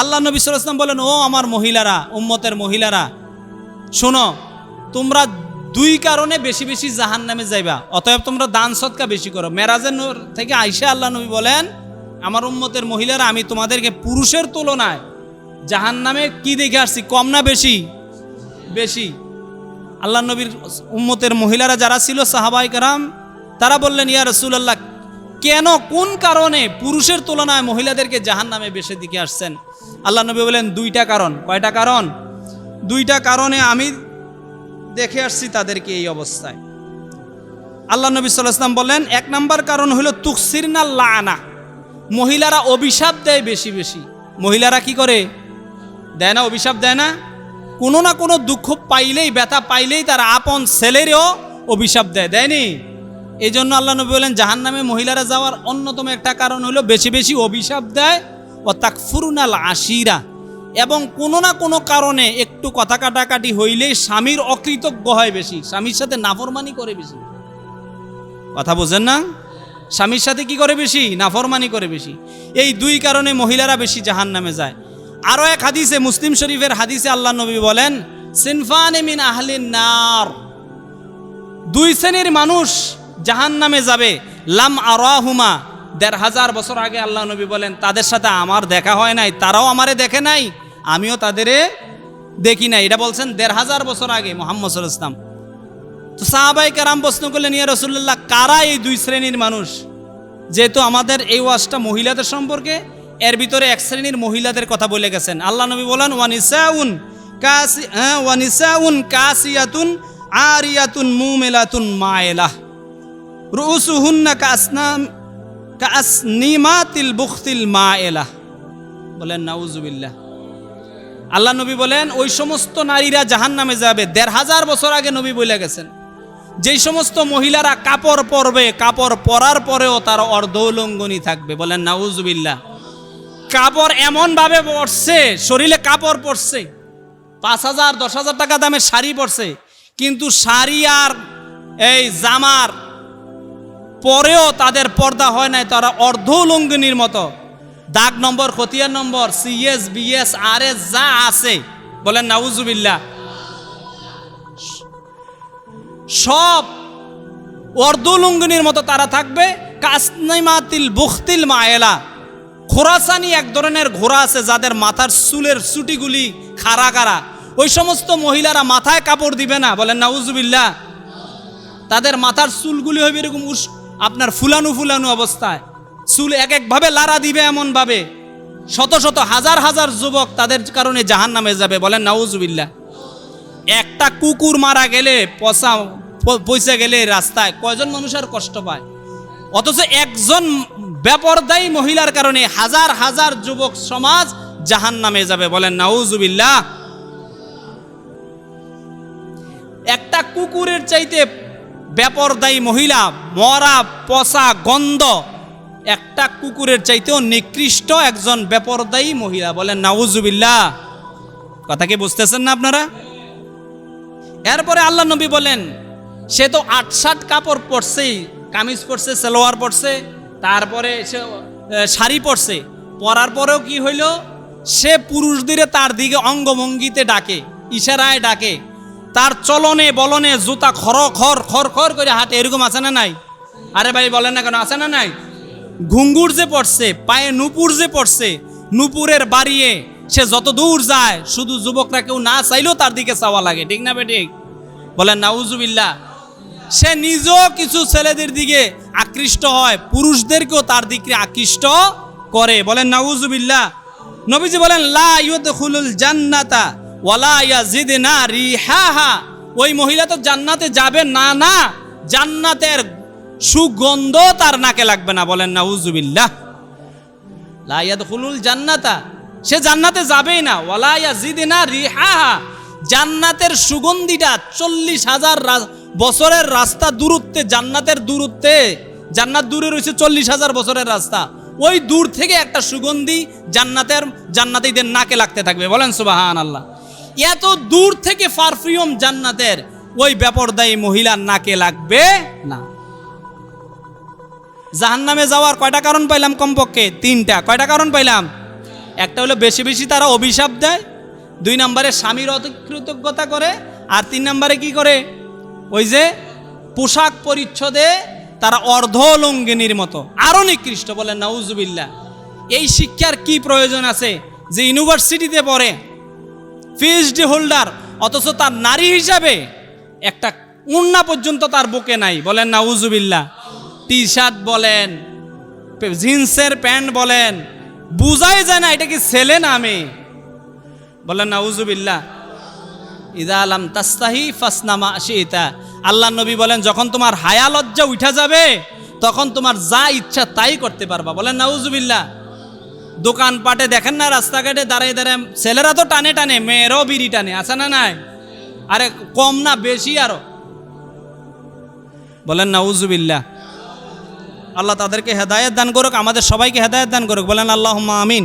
আল্লাহ নবী সাল্লাম বলেন, ও আমার মহিলারা, উম্মতের মহিলারা, শোনো, তোমরা দুই কারণে বেশি বেশি জাহান নামে যাইবা। অতএব তোমরা দান সৎকা বেশি করো। মেরাজের থেকে আইসা আল্লাহ নবী বলেন, আমার উম্মতের মহিলারা, আমি তোমাদেরকে পুরুষের তুলনায় জাহান নামে কি দেখে আসছি? কম না বেশি? বেশি? আল্লাহ নবীর উম্মতের মহিলারা যারা ছিল সাহাবাই কারাম, তারা বললেন, ইয়া রসুলাল্লাহ, কেন, কোন কারণে পুরুষের তুলনায় মহিলাদেরকে জাহান নামে বেশি দিকে আসছেন? আল্লাহ নবী বলেন, দুইটা কারণ। কয়টা কারণ? দুইটা কারণে আমি দেখে আসছি তাদেরকে এই অবস্থায়। আল্লাহ নবী সাল্লাম বললেন, এক নাম্বার কারণ হলো তুকসির তুকসিরনা লানা। মহিলারা অভিশাপ দেয় বেশি বেশি। মহিলারা কি করে? দেয় না, অভিশাপ দেয় না। কোনো না কোনো দুঃখ পাইলেই, ব্যথা পাইলেই তার আপন ছেলেরও অভিশাপ দেয় দেয়নি এই জন্য আল্লাহ নবী বলেন জাহান নামে মহিলারা যাওয়ার অন্যতম একটা কারণ হলো বেশি বেশি অভিশাপ দেয় ও তাকফুরুনাল আশিরা এবং কোনো না কোনো কারণে একটু কথা কাটাকাটি হইলেই স্বামীর অকৃতজ্ঞ হয় বেশি, স্বামীর সাথে নাফরমানি করে বেশি। কথা বোঝেন না? স্বামীর সাথে কি করে বেশি? নাফরমানি করে বেশি। এই দুই কারণে মহিলারা বেশি জাহান নামে যায়। আরও এক হাদিসে, মুসলিম শরীফের হাদিসে আল্লাহ নবী বলেন, সিনফান মিন আহলিন নার। দুই শ্রেণির মানুষ জাহান নামে যাবে। লাম আরাহুমা দেড় হাজার বছর আগে আল্লাহ নবী বলেন, তাদের সাথে আমার দেখা হয় নাই, তারাও আমারে দেখে নাই, আমিও তাদের দেখি নাই। এটা বলছেন দেড় হাজার বছর আগে মোহাম্মদ ইসলাম তো সাহাবাই কারাম প্রশ্ন করলেন, ইয়া রসুল্লাহ কারা এই দুই শ্রেণির মানুষ? যেহেতু আমাদের এই ওয়াজটা মহিলাদের সম্পর্কে, এর ভিতরে এক শ্রেণির মহিলাদের কথা বলে গেছেন। আল্লাহ নবী বলেন ওয়ানিসাউন কাসি হ্যাঁ ওয়ানিসাউন কাসিয়াতুন আরিয়াতুন মুমেলাতুন মায়েলাহ রুসুহুন্না কাসনাম কাসনিমাতিল বুখতিল মায়েলাহ বলেন, নাউজুবিল্লাহ। আল্লাহ নবী বলেন, ওই সমস্ত নারীরা জাহান নামে যাবে। দেড় হাজার বছর আগে নবী বলে গেছেন। যেই সমস্ত মহিলারা কাপড় পরবে, কাপড় পরার পরেও তার অর্ধলঙ্গনী থাকবে। বলেন, নাউজুবিল্লাহ। কাপড় এমনভাবে পড়ছে শরীরে কাপড় পরছে, পাঁচ হাজার, দশ হাজার টাকা দামের শাড়ি পরছে, কিন্তু শাড়ি আর এই জামার পরেও তাদের পর্দা হয় নাই, তারা অর্ধলঙ্গিনীর মতো। দাগ নম্বর খতিয়ার নম্বর, সিএস, বিএস আর এস যা আছে। বলেন নাউজুবিল্লা সব অর্ধলঙ্গিনীর মতো তারা থাকবে। কাসনাইমাতিল বুখতিল মায়েলা। খোরাসানি এক ধরনের ঘোড়া আছে, যাদের মাথার চুলের চুটিগুলি খাড়া খাড়া। ওই সমস্ত মহিলারা মাথায় কাপড় দিবে না। বলেন নাউজুবিল্লা তাদের মাথার চুলগুলি হবে এরকম উস আপনার ফুলানু ফুলানু অবস্থায়। চুল এক একভাবে লারা দিবে এমনভাবে শত শত হাজার হাজার যুবক তাদের কারণে জাহান নামে যাবে বলেন নাউজুবিল্লা একটা কুকুর মারা গেলে পচা পয়সা গেলে রাস্তায় কয়জন মানুষের কষ্ট পায়? অথচ একজন ব্যাপরদায়ী মহিলার কারণে হাজার হাজার যুবক সমাজ জাহান নামে যাবে বলেন নাউজুবিল্লাহ। একটা কুকুরের চাইতে ব্যাপরদায়ী মহিলা, মরা, পচা, গন্ধ, একটা কুকুরের চাইতেও নিকৃষ্ট একজন ব্যাপরদায়ী মহিলা বলেন, নাউজুবিল্লাহ। কথা কি বুঝতেছেন না আপনারা? এরপরে আল্লাহ নবী বলেন, সে তো আট ষাট কাপড় পরছেই, কামিজ পরছে, সালোয়ার পরছে, তারপরে সে শাড়ি পরছে। পরার পরেও কি হইল? সে পুরুষদের তার দিকে অঙ্গভঙ্গিতে ডাকে, ইশারায় ডাকে তার চলনে, বলনে জুতা খর খর খর খর করে হাঁটে, এরকম আছে না নাই? আরে ভাই, বলেন না কেন, আছে না নাই? ঘুঙ্গুর যে পড়ছে, পায়ে নুপুর যে পড়ছে, নুপুরের বাড়িয়ে সে যত দূর যায়, শুধু যুবকরা কেউ না চাইলেও তার দিকে চাওয়া লাগে, ঠিক না বেঠিক বলেন, নাউজুবিল্লাহ। সে নিজেও কিছু ছেলেদের দিকে আকৃষ্ট হয়, পুরুষদেরকেও তার দিকে আকৃষ্ট করে, বলেন, নাউজুবিল্লাহ। নবীজি বলেন, লা ইউদখুলুল জান্নাতা ওয়ালা ইয়াজিদনা রিহাহা। ওই মহিলা তো জান্নাতে যাবে না না। জান্নাতের সুগন্ধ তার নাকে লাগবে না, বলেন না নাউজুবিল্লাহ। লা ইয়াদখুলুল জান্নাতা। সে জান্নাতে যাবেই না। ওয়ালা ইয়াজিদনা রিহাহা। জান্নাতের সুগন্ধিটা চল্লিশ হাজার বছরের রাস্তা দূরত্বে, জান্নাতের দূরত্বে। জান্নাত দূরে রয়েছে চল্লিশ হাজার বছরের রাস্তা। ওই দূর থেকে একটা সুগন্ধি জান্নাতের জান্নাতীদের নাকে লাগতে থাকবে। বলেন সুবাহান আল্লাহ এত দূর থেকে পারফিউম জান্নাতের ওই ব্যাপরদায়ী মহিলার নাকে লাগবে না। জাহান্নামে যাওয়ার কয়টা কারণ পাইলাম কমপক্ষে? তিনটা। কয়টা কারণ পাইলাম? একটা হলো বেশি বেশি তারা অভিশাপ দেয়, দুই নম্বরে স্বামীর অকৃতজ্ঞতা করে, আর তিন নম্বরে কি করে? ওই যে পোশাক পরিচ্ছদে তারা অর্ধলঙ্গিনীর মতো। আরও নিকৃষ্ট বলেন নাউজুবিল্লা এই শিক্ষার কি প্রয়োজন আছে যে ইউনিভার্সিটিতে পড়ে? পিএইচডি হোল্ডার, অথচ তার নারী হিসাবে একটা উন্না পর্যন্ত তার বুকে নাই। বলেন নাউজুবিল্লা টি শার্ট বলেন, জিন্সের প্যান্ট বলেন, বুঝাই যায় না এটা কি ছেলে না মেয়ে। বলেন নাউজুবিল্লা ইদা আলাম তাস্তাহি ফাসনামা শিতা। আল্লাহ নবী বলেন, যখন তোমার হায়া লজ্জা উঠা যাবে, তখন তোমার যা ইচ্ছা তাই করতে পারবা। বলেন নাউজুবিল্লা দোকানপাটে দেখেন না, রাস্তাঘাটে দাঁড়িয়ে দাঁড়িয়ে ছেলেরা তো টানে টানে, মেয়েরাও বিড়ি টানে, আছে না নাই? আরে কম না, বেশি আরও। বলেন না উজুবিল্লা আল্লাহ তাদেরকে হেদায়ত দান করুক, আমাদের সবাইকে হেদায়ত দান করুক। বলেন আল্লাহ আমিন।